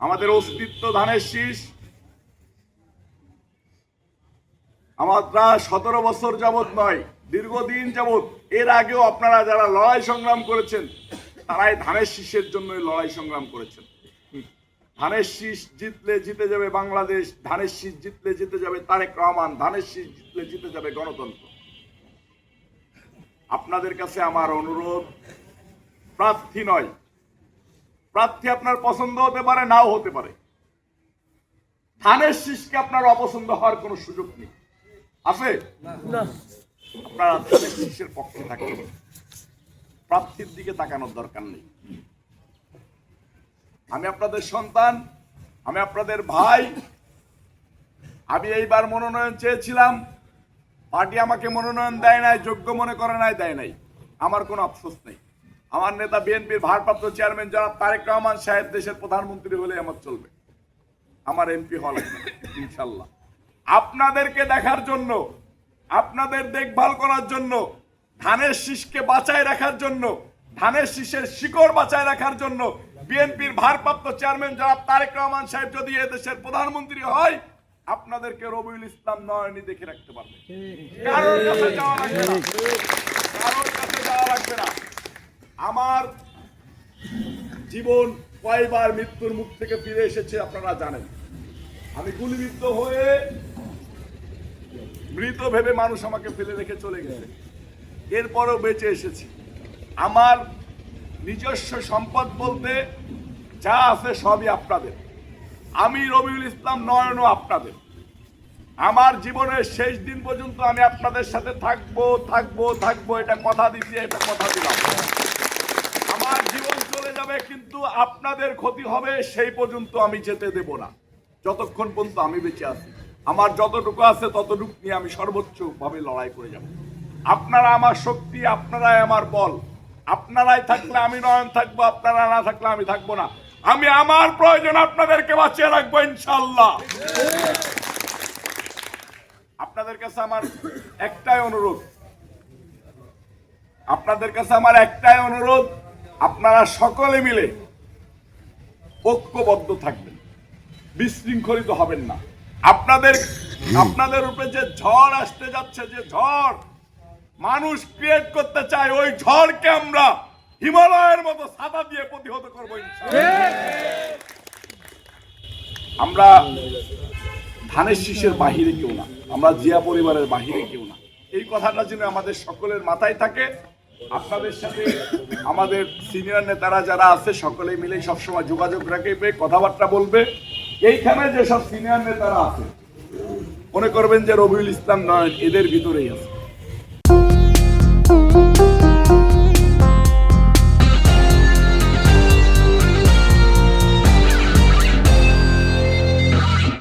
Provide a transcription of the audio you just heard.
আমাদের অস্তিত্ব ধানের শীষ। আমরা সতেরো বছর যাবত নয়, দীর্ঘদিন যাবত এর আগেও আপনারা যারা লড়াই সংগ্রাম করেছেন, তারাই ধানের শীষের জন্যই লড়াই সংগ্রাম করেছেন। ধানের শীষ জিতলে জিতে যাবে বাংলাদেশ, ধানের শীষ জিতলে জিতে যাবে তারেক রহমান, ধানের শীষ জিতলে জিতে যাবে গণতন্ত্র। আপনাদের কাছে আমার অনুরোধ, প্রার্থী নয় প্রার্থী আপনার পছন্দ হতে পারে নাও হতে পারে। ধানের শীষকে আপনার অপছন্দ হওয়ার কোনো সুযোগ নেই। আছে? আপনারা ধানের শীষের পক্ষে থাকবেন প্রার্থীর দিকে তাকানোর দরকার নেই। আমি আপনাদের সন্তান আমি আপনাদের ভাই আমি এইবার মনোনয়ন চেয়েছিলাম। পার্টি আমাকে মনোনয়ন দেয় নাই যোগ্য মনে করে নাই দেয় নাই। আমার কোনো আফসোস নেই। আমার নেতা বিএনপির ভারপ্রাপ্ত চেয়ারম্যান জনাব তারেক রহমান সাহেব দেশের প্রধানমন্ত্রী হলে আমার চলবে। আমার এমপি না, ইনশাল্লাহ। আপনাদেরকে দেখার জন্য আপনাদের দেখভাল করার জন্য ধানের শীষকে বাঁচায় রাখার জন্য ধানের শীষের শিকড় বাঁচায় রাখার জন্য বিএনপির ভারপ্রাপ্ত চেয়ারম্যান জনাব তারেক রহমান সাহেব যদি দেশের প্রধানমন্ত্রী হয় আপনাদেরকে রবিউল ইসলাম নয়নি দেখে রাখতে পারবে। কারোর কাছে যাওয়া লাগবে না। কারোর কাছে যাওয়া লাগবে না। আমার জীবন কয়বার মৃত্যুর মুখ থেকে ফিরে এসেছে আপনারা জানেন। আমি গুলিবিদ্ধ হয়ে মৃত ভেবে মানুষ আমাকে ফেলে রেখে চলে গেছে। এরপরও বেঁচে এসেছি। আমার নিজস্ব সম্পদ বলতে যা আছে সবই আপনাদের। আমি রবিউল ইসলাম নয়নও আপনাদের। আমার জীবনের শেষ দিন পর্যন্ত আমি আপনাদের সাথে থাকব থাকব থাকব। এটা কথা দিচ্ছি এটা কথা দিলাম। আমার জীবন চলে যাবে, কিন্তু আপনাদের ক্ষতি হবে, সেই পর্যন্ত আমি যেতে দেব না। যতক্ষণ পর্যন্ত আমি বেঁচে আছি। আমার যতটুকু আছে, ততটুকু নিয়ে আমি সর্বোচ্চ ভাবে লড়াই করে যাব। আপনারা আমার শক্তি, আপনারাই আমার বল। আপনারাই থাকলে আমি নয়ন থাকব, আপনারা না থাকলে আমি থাকব না। আমি আমার প্রয়োজন আপনাদেরকে বাঁচিয়ে রাখব ইনশাল্লাহ আপনাদের কাছে আমার একটাই অনুরোধ। আপনাদের কাছে আমার একটাই অনুরোধ আপনারা সকলে মিলে ঐক্যবদ্ধ থাকবেন, বিশৃঙ্খলিত হবেন না। আপনাদের আপনাদের উপরে যে ঝড় আসতে যাচ্ছে, যে ঝড় মানুষ ক্রিয়েট করতে চায়, ওই ঝড়কে আমরা হিমালয়ের মতো সাদা দিয়ে প্রতিহত করব। আমরা ধানের শীষের বাহিরে কেউ না, আমরা জিয়া পরিবারের বাহিরে কেউ না। এই কথাটা যেন আমাদের সকলের মাথায় থাকে। আপনাদের সাথে আমাদের সিনিয়র নেতারা যারা আছে সকলে মিলে সবসময় যোগাযোগ রাখবে কথাবার্তা বলবে। এইখানে যেসব সিনিয়র নেতারা আছে, মনে করবেন যে রবিউল ইসলাম নয়, এদের ভিতরেই আছে।